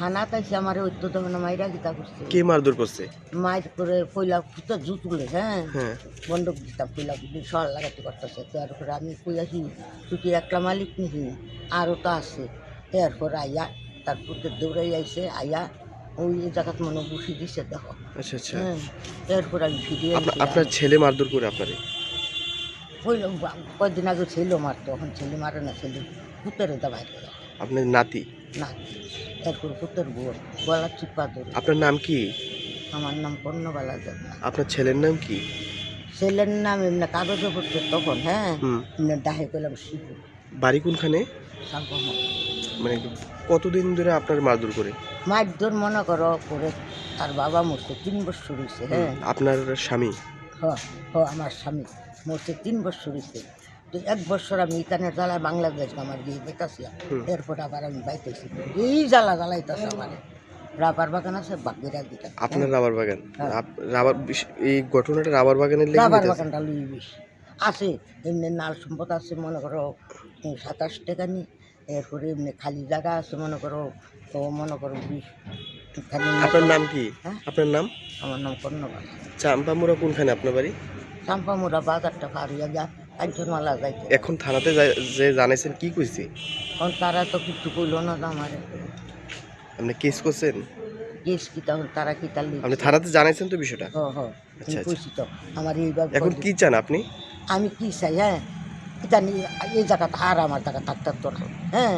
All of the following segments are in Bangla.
থানা তাইছে আমার ওই তো তখন মাইরা গীতা করছে। কে মারধর করছে? মাইর করে পয়লা ফুটো জুত হ্যাঁ? হ্যাঁ। বন্দুক দিতাম পয়লা সর লাগাতে করতেছে তারপরে আমি কই আসি তুই কি একলা মালিক নিহি আরও তো আছে। এরপর আইয়া তারপর তো দৌড়াই আইছে আইয়া ওই জায়গাত মনে বসি দিছে দেখো। আচ্ছা আচ্ছা। হ্যাঁ এরপর আমি আপনা- আপনার ছেলে মারধর করে আপনারে? পয়লা কয়েকদিন আগে ছেলে মারতো এখন ছেলে মারে না ছেলে পুতের দাবাই আপনার নাতি? না এরপর পুতের বোন গলা চিপা ধরে। আপনার নাম কি? আমার নাম কর্ণবালা দেব আপনার ছেলের নাম কি? ছেলের নাম এমনি কাগজে পড়ছে তখন হ্যাঁ? হুম। এমনি ডাহে করলাম শিখু বাড়ি কোনখানে? মানে কতদিন ধরে আপনার মারধর করে? মারধর মনে করো করে তার বাবা মরছে তিন বছর হয়েছে হ্যাঁ? আপনার স্বামী? হ হ আমার স্বামী মরছে তিন বছর হয়েছে এক বছর আমি এখানে জ্বালায় বাংলাদেশ আমার গিয়ে হুম। এরপর আবার আমি বাইতেছি। এই জ্বালা জ্বালাইতেছে আমার। রাবার বাগান আছে বাগেরা দিটা আপনার রাবার বাগান? হ্যাঁ। রাবার এই ঘটনাটা রাবার বাগানের লেগে রাবার বাগানটা লুই বেশি আছে এমনি নাল সম্পদ আছে মনে করো সাতাশ টাকা নি। এরপরে এমনি খালি জায়গা আছে মনে করো তো মনে করো বিশ আপনার নাম কি? হ্যাঁ? আপনার নাম? আমার নাম কর্ণবাল। চাম্পামুরা কোনখানে আপনার বাড়ি? চাম্পামুরা বাজারটা পার হইয়া যা কাঞ্চনমালা যাইতে। এখন থানাতে যা- যে জানাইছেন কি কইছে? কারণ তারা তো কিছু কইল না তো আমার। আপনি কেস করছেন? কেস কি তখন তারা কি তার আপনি থানাতে জানাইছেন তো বিষয়টা? হ হ আচ্ছা, আচ্ছা। কইছি তো আমার এইভাবে এখন কি চান আপনি? আমি কি চাই হ্যাঁ? এটা নিয়ে এই জায়গা আর আমার জায়গা থাকতে তো না হ্যাঁ?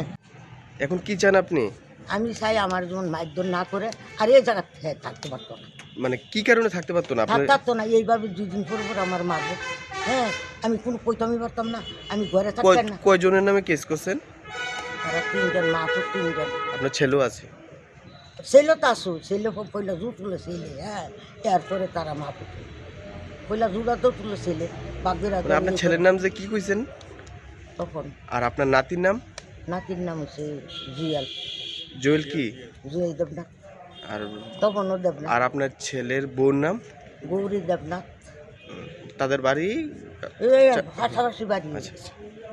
এখন কি চান আপনি? আমি চাই আমার যেমন মারধর না করে আর এই জায়গা থেকে থাকতে পারতো না। মানে কি কারণে থাকতে পারতো না? আপনার থাকতে পারতো না এইভাবে দুদিন পর পর আমার মারবো হ্যাঁ আমি কোনো কইতামই পারতাম না আমি ঘরে থাকতাম না। কয়জনের নামে কেস করছেন? তারা তিনজন মা তো তিনজন। আপনার ছেলেও আছে? ছেলে তো আসো ছেলে পয়লা জু তুলে ছেলে হ্যাঁ এরপরে তারা মা পুত্র। পয়লা জুড়া তো তুলে ছেলে বাগেরা মানে আপনার ছেলের নাম যে কি কইছেন? তখন। আর আপনার নাতির নাম? নাতির নাম হচ্ছে জুয়াল। জুয়েল কি? জুয়েল দেবনাথ। আর তপনও দেবনাথ। আর আপনার ছেলের বউর নাম? গৌরী দেবনাথ। তাদের বাড়ি? পাশাপাশি বাড়ি। আচ্ছা আচ্ছা।